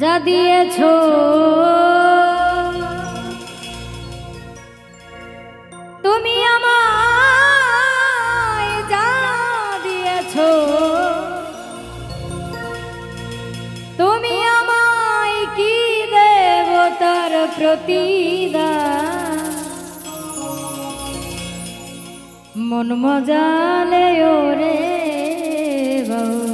যা দিয়েছ। তুমি আমায় যা দিয়েছ। তুমি আমায় কি দেব তার প্রতিদা মন মজালে ওরে বউ।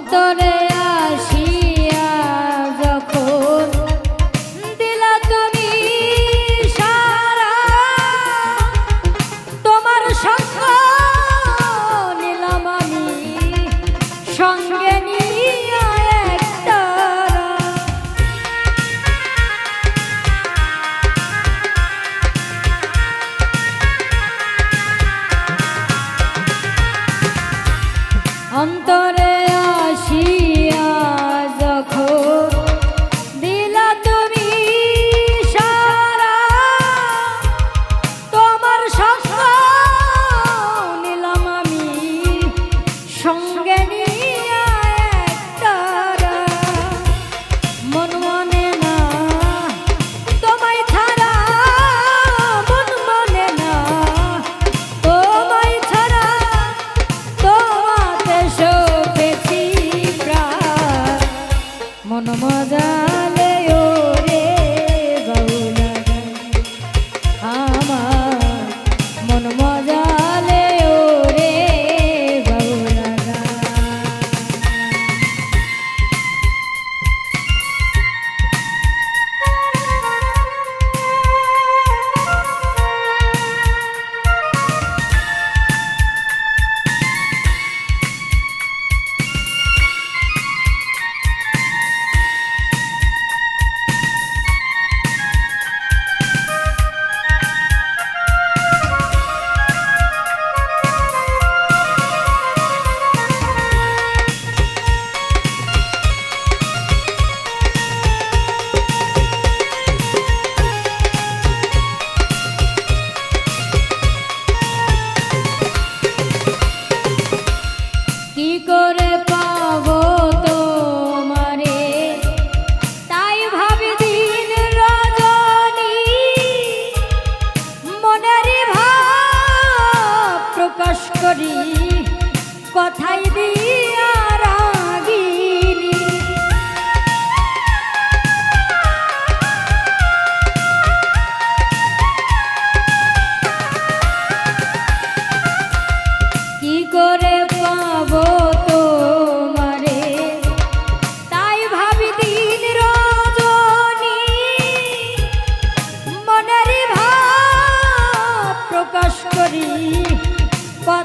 অন্তরে আসি। মন মজা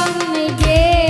Come again.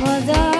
mother